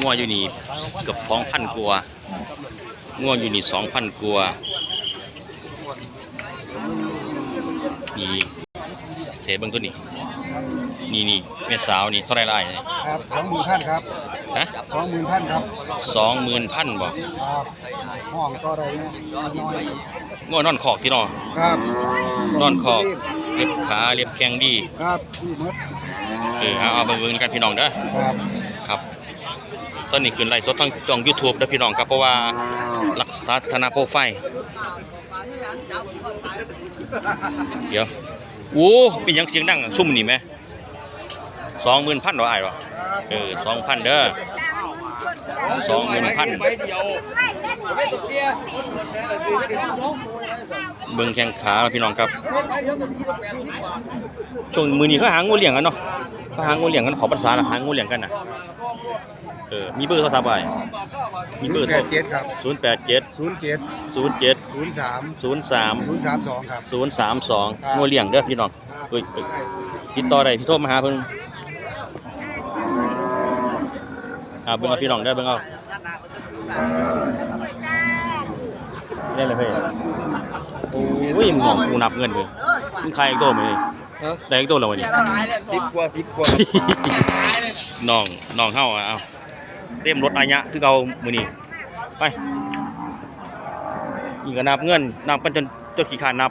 งัวอยู่นี่เกือบสองพันกว่างัวอยู่นี่สองพันกว่านี่เสเบิ่งตัวนี้ นี่นี่แม่สาวนี่เท่าไหรละไอ้เนี่ยครับสองหมื่นท่านครับฮะสองหมื่นท่านครับสองหมื่นพันบ่ครับห้องก็ได้เนี่ยน้อยงัวนอนขอกที่นอนๆครับนอนขอกเล็บขาเล็บแข้งดีครับพี่มดเออเอาเอาเบิ่งๆกันพี่น้องเด้อครับครับ ตอนนี้ขึ้นไลฟ์สดทางช่อง YouTube นะพี่น้องครับเพราะว่ารักษาธนาโปรไฟล์เดี๋ยวโอ้เป็นยังเสียงดังซุ่มนี่ไหมสองหมื่นพันหรอไอ้ายหรอเออสองพันเด้อสองหมื่นพัน เบิ่งแข้งขาแล้วพี่น้องครับ ช่วงมือนี้เขาหางูเลี้ยงกันเนาะเขาหางูเลี้ยงกันขอภาษาละหางูเลี้ยงกันนะเออมีเบอร์โทรศัพท์ไว้มีเบอร์โทแปรดเจ็ดครับศูนย์แปดเจ็ดศูนย์เจ็ดศูนย์เจ็ดศูนย์สามศูนย์สามศูนย์สามสองครับศูนย์สามสองครับงูเลี้ยงเด้อพี่น้องเฮ้ยเฮ้ยติดต่อได้พี่โทรมาหาเพิ่นอ่าเบิ่งเอาพี่น้องเด้อเบิ่งเอาได้เลยเฮ้ย โอ้ยมึงของกูนับเงินเลยมึงใครอีกตัวมั้ยได้อีกตัวแล้ววะนี่สิบกว่าสิบกว่าน้องน้องเฮาอะเอาเต็มรถอายะคือเก่ามื้อนี้ไปนี่ก็นับเงินนับกันจนจนขี้ขานนับ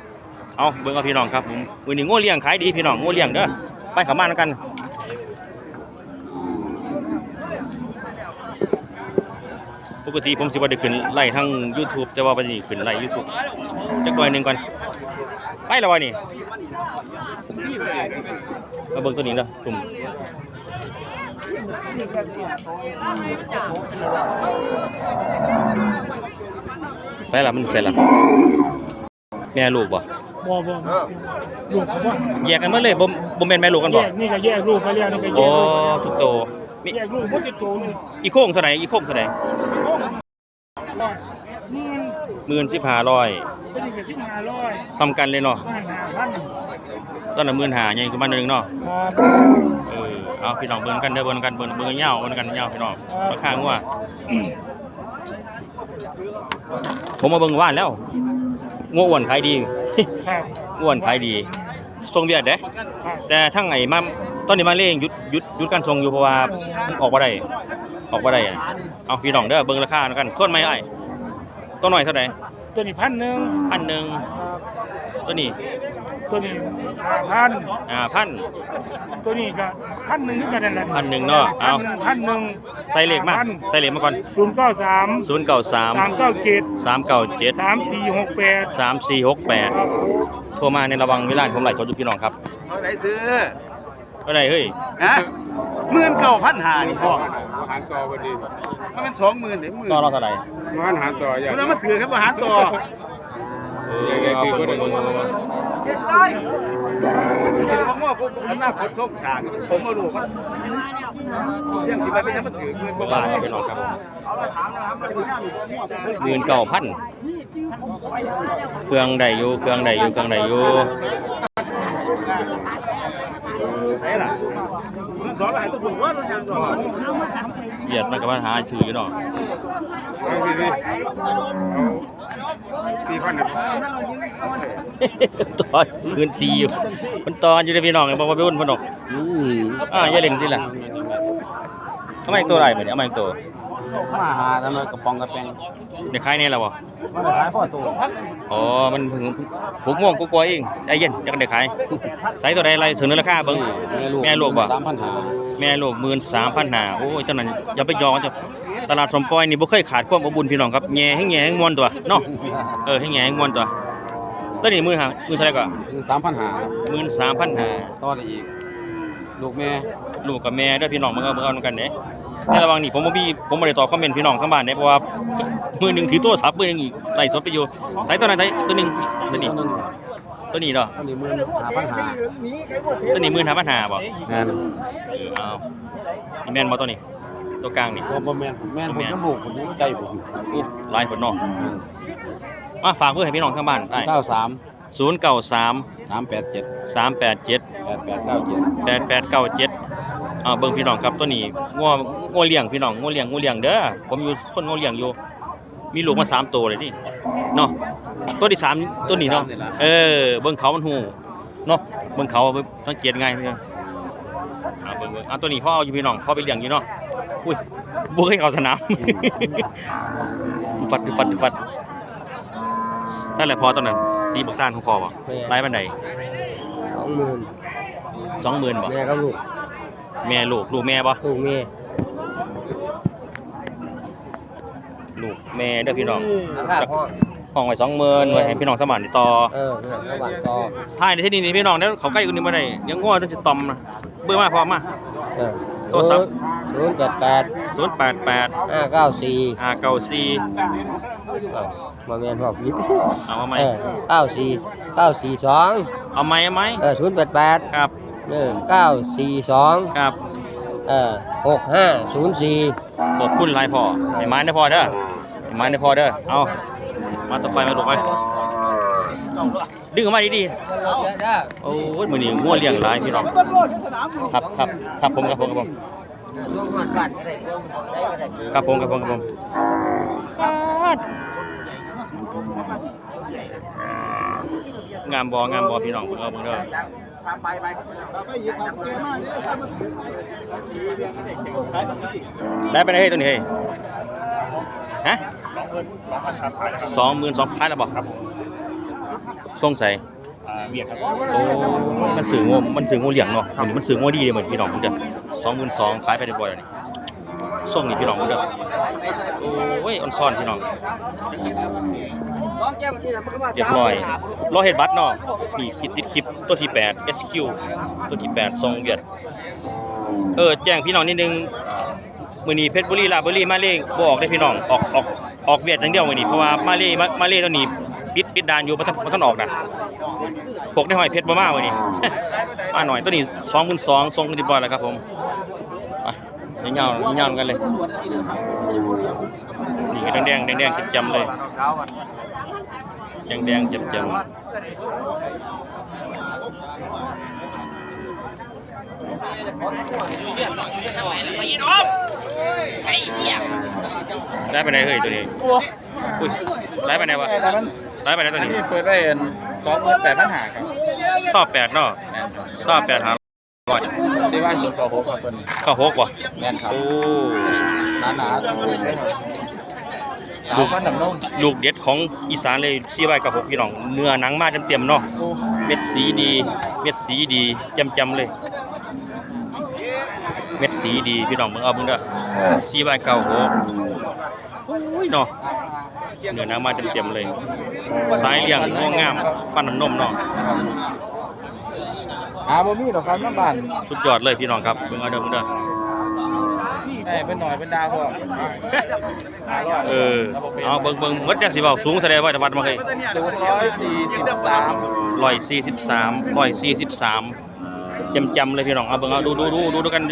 เอาเบิ่งเอาพี่น้องครับผมมื้อนี้โง่เลี้ยงขายดีพี่น้องโง่เลี้ยงเด้อไปเข้ามาแล้วกัน ปกติผมสิบ่ได้ขึ้นไล่ทั้ง YouTube แต่ว่าวันนี้ขึ้นไล่ YouTube จักหน่อยหนึงก่อน ไปแล้ววะนี่มาเบิ่งตัวนี้เด้อตุ่มใส่ละมันใส่ละแม่ลูกบ่บ่บ่ลูกผมว่าแยกกันหมาเลยบ่บ่แม่นแม่ลูกกันแยบ่กนี่ก็แยกลูกไปแล้วนี่ก็แยโอ้กทุกโตมีแยกลูกบ่จะโตเลยอีโค้งเท่าไหร่อีโค้งเท่าไหร่ นี่15,000 15,000เป็นอีกสิบห้าร้อยซ้ำกันเลยเนาะห้าพันตอนนั้น15,000ใหญ่กว่ามันหนึงเนาะครับเออเอาพี่น้องเบิ่งกันเด้อเบิ่งกันเบิ่งเบิ่งกันยาวเบิ่งกันยาวพี่น้องราคางัวผมมาเบิ่งว่านแล้วงัวอ้วนขายดีครับอ้วนขายดีทรงเวียดเด้ครับแต่ทั้งไอ้มาตอนนี้มาเล่งหยุดหยุดหยุดการส่งอยู่เพราะว่ามันออกบ่ได้ ออกบ่ได้อะเอาพี่น้องเด้อเบิ่งราคาแล้วกันส่วนไหมไอ้ตัวน้อยเท่าใดตัวนี้พันหนึ่งพันหนึ่งครับตัวนี้ตัวนี้ห้าพันอ่าพัน ตัวนี้ก็พันหนึ่งนี่ก็นั่นแหละพันหนึ่งเนาะเอา พันหนึ่งใส่เลขมาใส่เลขมาก่อนศูนย์เก้าสามศูนย์เก้าสามสามเก้าเจ็ดสามเก้าเจ็ด สามสี่หกแปด สามสี่หกแปดครับโทรมาในระวังเวลาที่ผมไลฟ์สดอยู่พี่น้องครับเท่าไหร่ซื้อก็ได้เฮ้ย ฮะ หมื่นเก้าพันหานี่พ่อหารต่อพอดีมันเป็นสองหมื่นหรือหมื่นต่อเราเท่าไหร่มันหารต่ออย่างนั้นมันถือครับว่าหารต่อเออเอาเบิ่งเบิ่งเบิ่งเบิ่งเจ็ดร้อยถือว่าง้อผมอำนาจขนส่งขางผมมาดูมันเรื่องที่มันไม่ใช่มันถือเงินบาทพี่น้องครับเอาไปถามนะครับมันถือหน้ามีผมว่าผมหมื่นเก้าพันเครื่องใดอยู่เครื่องใดอยู่เครื่องใดอยู่ ไหนล่ะเงินสองหลายตัวผมว่าเราจะสอนเหยียดมันก็มาหาชื่ออยู่เนาะสี่พันต่อหมื่นสี่อยู่มันตอนอยู่ในพี่น้องบอกว่าไปวุ่นพนดอกอ่าอย่าเล่นที่ล่ะทำไมตัวไรเหมือนเอามาอีกตัวมาหาทำไมกระปองกระแปง เดี๋ยวคล้ายนี่แล้วบ่มาได้ขายพ่อตัวอ๋อ มันเพิ่งหกโมงกว่าๆเองใจเย็นจักได้ขายใส่ตัวใดไรเสนอราคาเบิ่งแม่ลูกบ่ สามพันหาแม่ลูกหมื่นสามพันหาโอ้ยเจ้านั้นอย่าไปยอมเจ้าตลาดสมปอยนี่บ่เคยขาดความอบอุ่นพี่น้องครับแง่ให้แง่ให้มวนตัวเนาะเออให้แง่ให้มวนตัวตัวนี้มือหามือเท่าไหร่ก็สามพันหาครับหมื่นสามพันหาต่อได้อีก ลูกแม่ลูกกับแม่เด้วยพี่น้องมันก็มันก็เหมือนกันเด้ในระหว่างนี้ผมบ่มีผมบ่ได้ตอบคอมเมนต์พี่น้องข้างบ้านเด้เพราะว่ามือหนึงถือโทรศัพท์มือหนึงอีกไล่สดไปอยู่ใส่ตัวไหนใส่ตัวหนึงตัวนี้หนึ่งตัวนี้เนาะอันนี้หมื่นหาพันหาตัวนี้หมื่นห้าพันห้าบ่แม่นเออเอานี่แม่นบ่ตัวนี้ ตัวกลางนี่ตัวบ่แม่นแม่นผมน้ำลูกผมอยู่ใกล้ผมอู้หลายผลเนาะมาฝากเพื่อให้พี่น้องข้างบ้านได้ เก้าสาม ศูนย์เก้าสามสามแปดเจ็ดสามแปดเจ็ดแปดแปดเก้าเจ็ดแปดแปดเก้าเจ็ดอ่าเบิ่งพี่น้องครับตัวนี้งัวงัวเลี้ยงพี่น้องงัวเลี้ยงงัวเลี้ยงเด้อผมอยู่คนงัวเลี้ยงอยู่ มีลูกมาสามตัวเลยนี่เนาะตัวที่สามตัวนี้เนาะเออเบิ่งเขามันหูเนาะเบิ่งเขาเบิ่งสังเกตง่ายเพื่อนอ่าเบิ่งเบิ่งอ่าตัวนี้พ่อเอาอยู่พี่น้องพ่อไปเลี้ยงอยู่เนาะอุ้ยบ่เคยเข้าสนามฟัดฟัดฟัดตั้งแต่พอตอนนั้น สีบักตานของพ่อบ่ไล่บันไดสองหมื่นสองหมื่นบ่แม่กับลูก แม่ลูกลูกแม่บ่ลูกแม่ลูกแม่เด้อพี่น้องราคาพ่อห้องไว้สองหมื่นไว้ให้พี่น้องสมานต่อเออเนี่ยระหว่างต่อท้ายในที่นี่นี่พี่น้องเด้อเขาใกล้กันนี่บ่ได้ยังง้อจนสิตอมนะเบื่อมากพอมาโทรศัพท์ศูนย์แปดแปด088ห้าเก้าสี่594 มาแม่นพ่อพิษเอามาใหม่เออเก้าสี่เก้าสี่สองเอาใหม่เอาไหมเออศูนย์แปดแปดครับเออเก้าสี่สองครับ เออหกห้าศูนย์สี่ขอบคุณหลายพ่อให้ไม้ได้พอเด้อให้ไม้ได้พอเด้อเอามาต่อไปมาต่อไปดึงออกมาดีๆโอ้ยมื้อนี้งัวเลี้ยงหลายพี่น้องครับครับครับผมครับผมครับผมครับผมครับผมครับผม งามบ่งามบ่พี่น้องเพิ่นเอาเบิ่งเด้อได้ไปได้เฮ้ยตัวนี้เฮ้ยฮะสองหมื่นสองพันแล้วบอกครับส่งใส่เบียดครับโอ้มันสื่องูมันสื่องูเหลี่ยงเนาะมันสื่องูดีเลยเหมือนพี่น้องมึงเด้อสองหมื่นสองขายไปเรียบร้อยแล้วนี่ ส่งนี่พี่น้องเด้อโอ้ยออนซ่อนพี่น้องเรียบร้อยรอเฮ็ดบัตรเนาะนี่คิดติดคลิปตัวที่8 SQ ตัวที่8ทรงเวียดเออแจ้งพี่น้องนิดนึงมื้อนี้เพชรบุรีลาบุรีมาเลบ่ออกได้พี่น้องออกออกออกเวียดอย่างเดียวมื้อนี้เพราะว่ามาเลมามาเลตัวนี้ปิดปิดด่านอยู่บ่ทันบ่ทันออกนะปกได้หอยเพชรบ่มาวันนี้มาหน่อยตัวนี้สองพันสองทรงกันดีบอยแล้วครับผม ไปเงาเงากันเลยนี่ก็แดงๆแดงจำๆเลยแดงแดงๆจำๆได้ไปไหนเฮ้ยตัวนี้อุ้ยได้ไปไหนวะได้ไปไหนตัวนี้เปิดได้สองหมื่นแปดพันหาครับซอบแปดเนาะซอบแปดหา ร้อยซีว่าสุดต่อหกครับตัวนี้เข้าหกว่ะแม่นครับโอ้หนาหนาๆสาวฟันน้ำนมลูกเด็ดของอีสานเลยชี้ไว้กับหกพี่น้องเนื้อหนังมาเต็มๆเนาะเม็ดสีดี เม็ดสีดีจำๆเลย เม็ดสีดีพี่น้องเบิ่งเอาเบิ่งเด้อสีใบเก่าหกโอ้ยเนาะเนื้อหนังมาเต็มๆเลย สายเลี้ยงงวงงามฟันน้ำนมเนาะ หาบ่มีหรอกครับน้ำบานสุดยอดเลยพี่น้องครับเบิ่งเอาเด้อเบิ่งเด้อ ได้เป็นหน่อยเป็นดาวพอเออ เอาเบิ่งเบิ่งหมดจังสิเว้าสูงเท่าใดว่าแต่วัดมาเคยศูนย์ร้อยสี่สิบสามร้อยสี่สิบสามร้อยสี่สิบสามจำจำๆเลยพี่น้อง เอาเบิ่งเอาดูดูดูดูดูกัน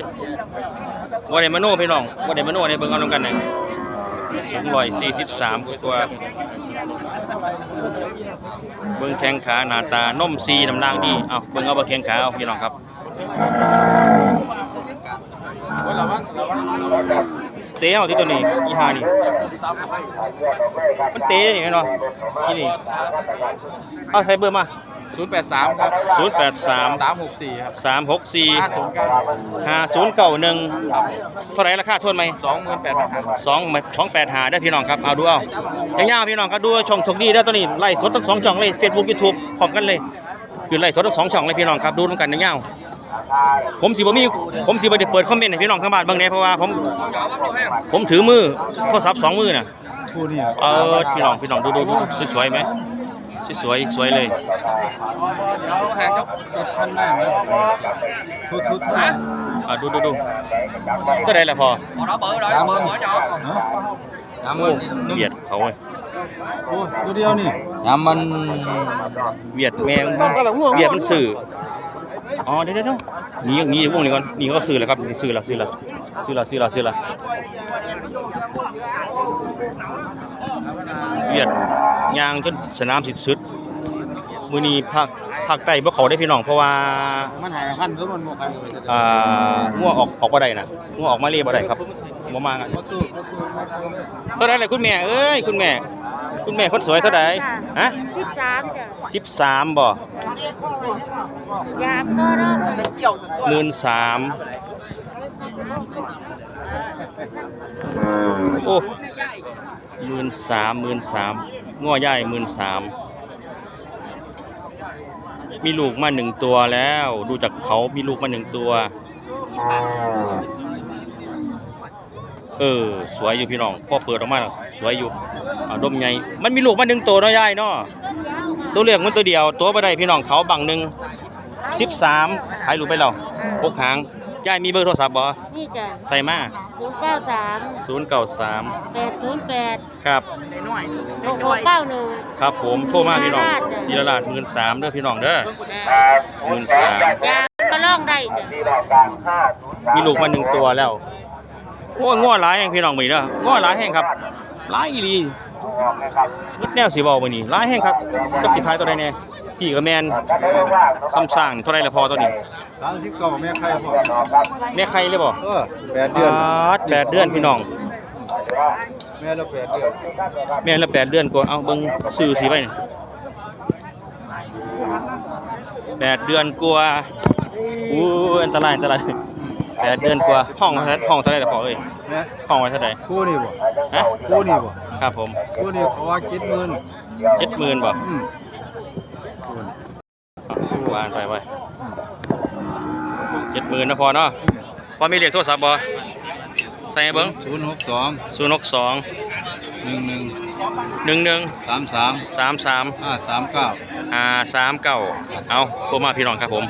ว่าได้มโนพี่น้องว่าได้มโนได้เบิ่งเอานำกันหนึ่ง สูงร้อยสี่สิบสามกว่าเบิ่งแข้งขาหน้าตานมซีน้ำลางดีเอาเบิ่งเอาเบิ่งแข้งขาเอาพี่น้องครับเตะเอาที่ตัวนี้อีหานี่มันเตะนี่แม่นบ่นี่นี่เอาใช้เบอร์มา ศูนย์แปดสามครับศูนย์แปดสามสามหกสี่ครับสามหกสี่ห้าศูนย์เก้าห้าศูนย์เก้าหนึ่งเท่าไหรราคาทวนไหมสองหมื่นแปดพันห้าสองสองแปดหาได้อพี่น้องครับเอาดูเอายาวๆพี่น้องครับดูช่องโชคดีได้อตัวนี้ไล่สดทั้งสองช่องเลยเฟซบุ๊กยูทูบพร้อมกันเลยคือไล่สดทั้งสองช่องเลยพี่น้องครับดูตรงกันยาวๆผมสิบ่มีผมสิบ่ได้เปิดคอมเมนต์ให้พี่น้องทางบ้านเบิ่งแหน่เพราะว่าผมผมถือมือโทรศัพท์สองมือน่ะเออพี่น้องพี่น้องดูดูดูสวยๆไหม สวยๆสวยเลยเดี๋ยวหางเจ้าเจ็ดพันมากนะชุดชุดเท่าไหร่อ่าดูดูดูก็ได้ละพอสามหมื่นสามหมื่นเวียดเขาเว้ยโอ้ตัวเดียวนี่ยามมันเวียดแมงเวียดมันสื่ออ๋อเดี๋ยวเดี๋ยวเดี๋ยวนี่นี่วงนี้ก่อนนี่เขาซื้อแล้วครับนี่ซื้อแล้วซื้อแล้วซื้อแล้วซื้อแล้วซื้อแล้ว เวียดยางจนสนามสิสุดมื้อนี้ภาคภาคใต้บ่เขาได้พี่น้องเพราะว่ามันหายพันหรือมันบ่ใครเลยอ่างัวออกออกบ่ได้น่ะงัวออกมาเรียบ่ได้ครับบ่มากันประตูประตูประตูเท่าไหร่เลยคุณแม่เอ้ยคุณแม่ คุณแม่คนสวยเท่าไหร่ฮะสิบสามจ้ะ13บ่ยามก็รอบ13,000โอ้ 13,000 13,000งัวใหญ่13,000มีลูกมาหนึ่งตัวแล้ว ดูจากเขามีลูกมาหนึ่งตัว เออ สวยอยู่พี่น้องพ่อเปิดออกมาแล้วสวยอยู่เอาดมใหญ่มันมีลูกมาหนึ่งตัวเนาะยายเนาะตัวเลือกมันตัวเดียว ตัวบ่ได้พี่น้องเขาบังหนึ่งสิบสามขายลูกไปแล้วพกหาง ยายมีเบอร์โทรศัพท์บ่นี่จ้ะใส่มาศูนย์เก้าสามศูนย์เก้าสามแปดศูนย์แปดครับหกหกเก้าหนึ่งครับผมโทรมาพี่น้องศิรราชหมื่นสามเด้อพี่น้องเด้อหมื่นสามยามก็ล่องได้จ้ะมีลูกมาหนึ่งตัวแล้วโอ้ยง้อหลายแห่งพี่น้องมื้อนี้เด้อง้อหลายแห่งครับหลายอีหลี นึกแนวสิเว้ามื้อนี้หลายแห่งครับจักสิทายตัวใดแน่พี่ก็แม่นซ้ำสร้างเท่าไรละพอตัวนี้สามสิบเก้าแม่ใครพ่อแม่ไข่เลยบ่เออแปดเดือนปาดแปดเดือนพี่น้องแม่เราแปดเดือนแม่ละแปดเดือนกว่าเอาเบิ่งซื้อสิไว้นี่แปดเดือนกว่าอู้อันตรายอันตรายแปดเดือนกว่าห้องเท่าไหร่ห้องเท่าไรละพอเอ้ย แม่ห้องไว้เท่าไหร่คู่นี่บ่ฮะคู่นี่บ่ครับผมคู่นี่เขาว่าคิดหมื่นเจ็ดหมื่นบ่อืมวานไปไว้เจ็ดหมื่นนะพอเนาะพอมีเลขโทรศัพท์บ่ใส่ให้เบิ่งศูนย์หกสองศูนย์หกสองหนึ่งหนึ่งหนึ่งหนึ่งสามสามสามสามห้าสามเก้าห้าสามเก้าเอาโทรมาพี่น้องครับผม